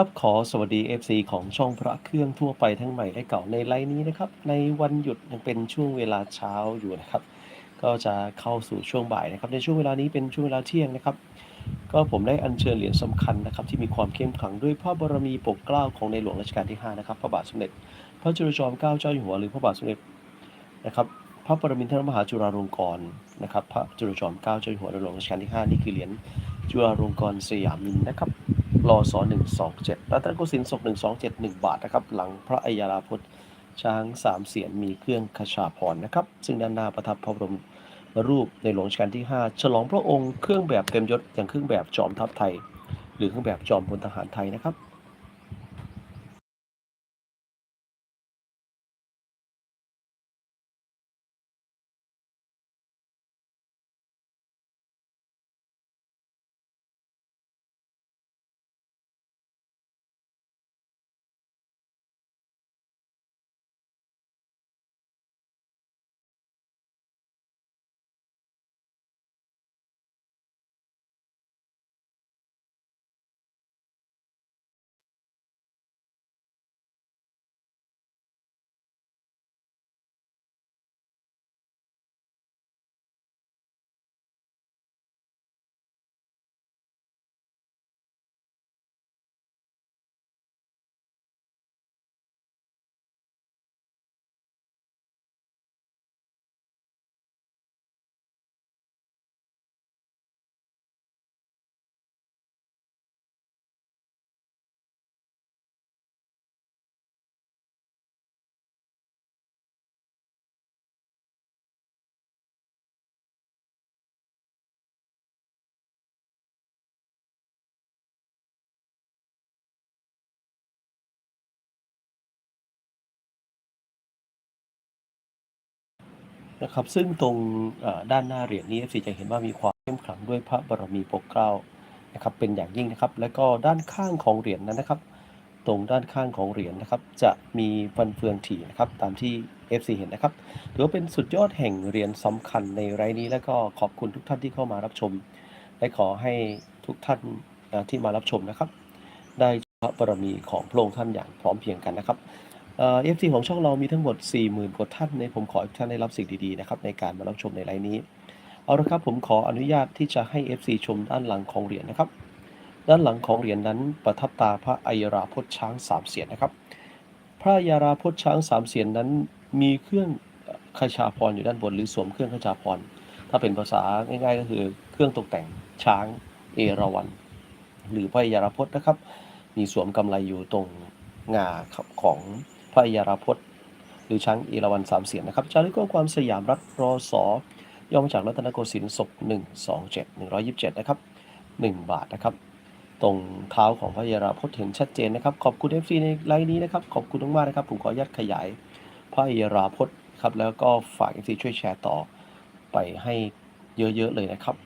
ครับขอสวัสดี FC ของช่องพระเครื่องทั่วไปทั้งใหม่และเก่าในไลน์นี้นะครับ ในวันหยุดยังเป็นช่วงเวลาเช้าอยู่นะครับ ก็จะเข้าสู่ช่วงบ่ายนะครับ ในช่วงเวลานี้เป็นช่วงเวลาเที่ยงนะครับ ก็ผมได้อัญเชิญเหรียญสำคัญนะครับ ที่มีความเข้มขลังด้วยพระบารมีปกเกล้าของในหลวงรัชกาลที่ 5 นะครับ พระบาทสมเด็จ พระจุลจอมเกล้าเจ้าอยู่หัวหรือพระบาทสมเด็จนะครับพระปรมินทรมหาจุฬาลงกรณ์นะครับพระจุลจอมเกล้าเจ้าอยู่หัวในหลวงรัชกาลที่ 5 นี่คือเหรียญจุฬาลงกรณ์สยามินนะครับ รอสอ127 รัตนโกสินทร์ศก127 1 บาทนะครับ หลังพระอัยยาราพุทธช้างสามเสียนมีเครื่องขชาพรนะครับ ซึ่งด้านหน้าประทับพระบรมรูปในหลวงรัชกาลที่ 5 ฉลองพระองค์เครื่องแบบเต็มยศอย่างเครื่องแบบจอมทัพไทย หรือเครื่องแบบจอมพลทหารไทยนะครับ นะครับ ซึ่งตรงด้านหน้าเหรียญนี้ FC จะเห็นว่ามีความเข้มขลังด้วยพระบารมีปกเกล้านะครับเป็นอย่างยิ่งนะครับ แล้วก็ด้านข้างของเหรียญนั้นนะครับ ตรงด้านข้างของเหรียญนะครับ จะมีฟันเฟืองถี่นะครับตามที่ FC เห็นนะครับถือว่าเป็นสุดยอดแห่งเหรียญสำคัญในไรนี้ แล้วก็ขอบคุณทุกท่านที่เข้ามารับชม และขอให้ทุกท่านที่มารับชมนะครับ ได้พระบารมีของพระองค์ท่านอย่างพร้อมเพียงกันนะครับ เอฟซีของช่องเรามีทั้งหมด 40,000กว่าท่านในผมขอให้ทุกท่านได้รับสิ่งดีๆนะครับในการมารับชมในไลน์นี้ เอาละครับผมขออนุญาตที่จะให้ FC ชมด้านหลังของเหรียญนะครับ ด้านหลังของเหรียญนั้นประทับตาพระอัยราพจน์ช้างสามเสียนนะครับ พระอัยราพจน์ช้างสามเสียนนั้นมีเครื่องขชาพรอยู่ด้านบนหรือสวมเครื่องขชาพรถ้าเป็นภาษาง่ายๆก็คือเครื่องตกแต่งช้างเอราวัณหรือพระอัยราพจน์นะครับ มีสวมกำไลอยู่ตรงงาของ พระอัยราพจน์หรือช้างเอราวัณสามเสียนนะครับจารึกข้อความสยามรัฐรอสอย่อมาจากรัตนโกสินทร์ศก127 127 นะครับ 1 บาทนะครับ ตรงเท้าของพระอัยราพจน์เห็นชัดเจนนะครับ ขอบคุณ FC ในไลน์นี้นะครับ ขอบคุณมากๆนะครับ ผมขออนุญาตขยายพระอัยราพจน์ครับ แล้วก็ฝาก FC ช่วยแชร์ต่อไปให้เยอะๆเลยนะครับ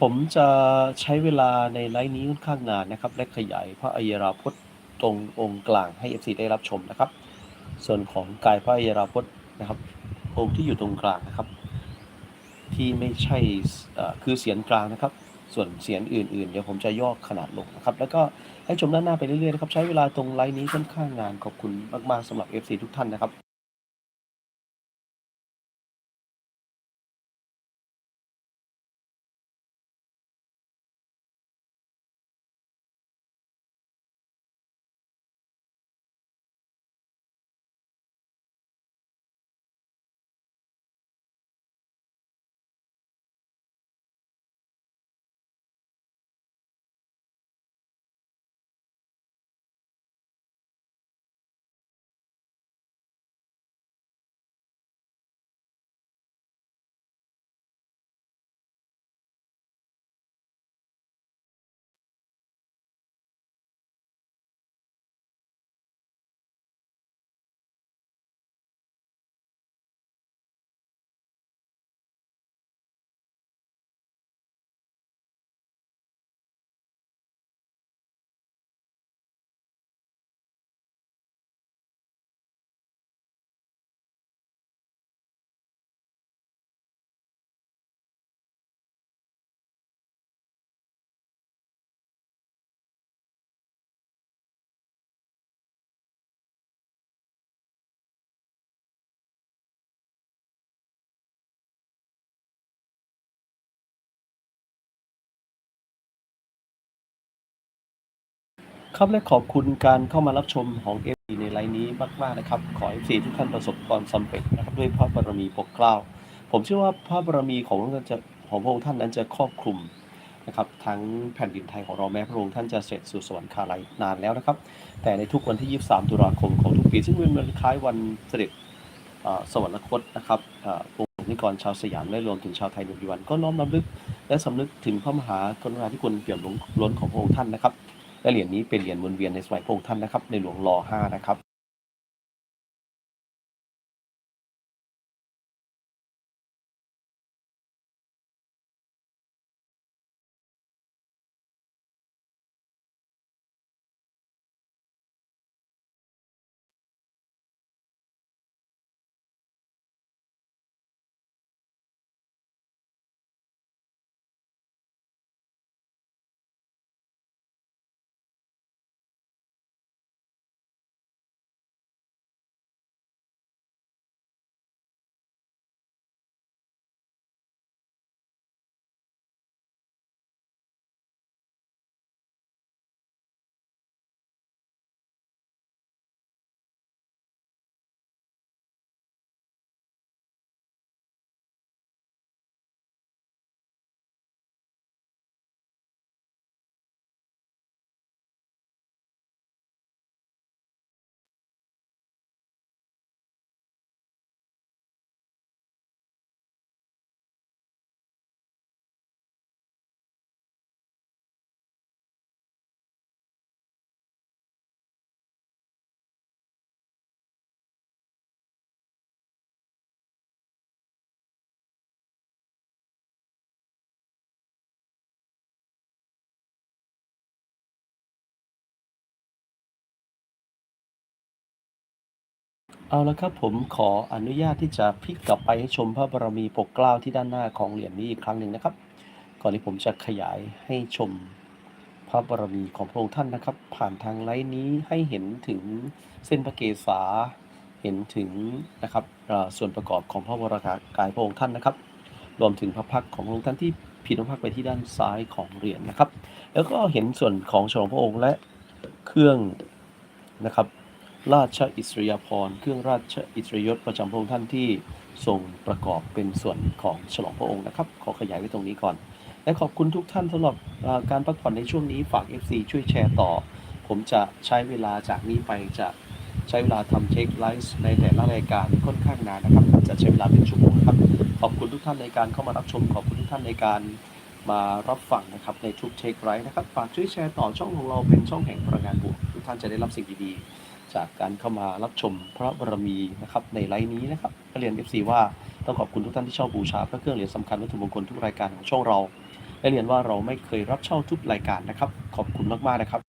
ผมจะใช้เวลาในไลฟ์นี้ค่อนข้างนานนะครับ และขยายพระอัยราพจน์ตรงองค์กลางให้ FC ได้รับชมนะครับ ส่วนของกายพระอัยราพจน์นะครับ องค์ที่อยู่ตรงกลางนะครับ ที่ไม่ใช่คือเสียงกลางนะครับ ส่วนเสียงอื่นๆ เดี๋ยวผมจะย่อขนาดลงนะครับ แล้วก็ให้ชมด้านหน้าไปเรื่อยๆนะครับ ใช้เวลาตรงไลน์นี้ค่อนข้างนานขอบคุณมากๆสำหรับ FC ทุกท่านนะครับ ครับและขอบคุณการเข้ามารับชมของ f อในไลน์นี้มากๆนะครับ ขอ f อทุกท่านประสบความสำเร็จนะครับด้วยพระบารมีปกเกล้า ผมเชื่อว่าพระบารมีของพระองค์ท่านจะของพระองค์ท่านนั้นจะครอบคลุมนะครับทั้งแผ่นดินไทยของเราแม้พระองค์ท่านจะเสด็จสู่สวรรคาลัยนานแล้วนะครับ แต่ในทุกวันที่ 23 ตุลาคมของทุกปี ซึ่งเป็นวันคล้ายวันเสด็จสวรรคตนะครับเอ่อปวงนิกรชาวสยามและรวมถึงชาวไทยในปัจจุบันก็น้อมรำลึก และสำนึกถึงพระมหากรุณาธิคุณเปี่ยมล้นของพระองค์ท่านนะครับ และเหรียญนี้เป็นเหรียญวนเวียนในสมัยพระองค์ท่านนะครับในหลวงรอห้านะครับ เอาละครับผมขออนุญาตที่จะพลิกกลับไปให้ชมพระบารมีปกเกล้าที่ด้านหน้าของเหรียญนี้อีกครั้งหนึ่งนะครับ ก่อนที่ผมจะขยายให้ชมพระบารมีของพระองค์ท่านนะครับ ผ่านทางไลน์นี้ให้เห็นถึงเส้นพระเกศาเห็นถึงนะครับส่วนประกอบของพระวรากายพระองค์ท่านนะครับ รวมถึงพระพักของพระองค์ท่านที่พินพระพักไปที่ด้านซ้ายของเหรียญนะครับ แล้วก็เห็นส่วนของฉลองพระองค์และเครื่องนะครับ ราชอิสริยาภรณ์เครื่องราชอิสริยศประจำพระองค์ท่านที่ทรงประกอบเป็นส่วนของฉลองพระองค์นะครับ ขอขยายไว้ตรงนี้ก่อน และขอบคุณทุกท่านสำหรับเอ่อการพักผ่อนในช่วงนี้ฝาก FC ช่วยแชร์ต่อ ผมจะใช้เวลาจากนี้ไปจะใช้เวลาทำเทคไลฟ์ในแต่ละรายการค่อนข้างนานนะครับ จะใช้เวลาเป็นชั่วโมงนะครับ ขอบคุณทุกท่านในการเข้ามารับชม ขอบคุณทุกท่านในการมารับฟังนะครับในทุกเทคไลฟ์นะครับ ฝากช่วยแชร์ต่อช่องของเราเป็นช่องแห่งพลังงานบวกทุกท่านจะได้รับสิ่งดีๆ จากการเข้ามารับชมพระบารมีนะครับในไลฟ์นี้นะครับก็เรียน FC ว่าต้องขอบคุณทุกท่านที่ชอบบูชาพระเครื่องเหรียญสำคัญวัตถุมงคลทุกรายการของช่องเราและเรียนว่าเราไม่เคยรับเช่าทุกรายการนะครับ ขอบคุณมากๆนะครับ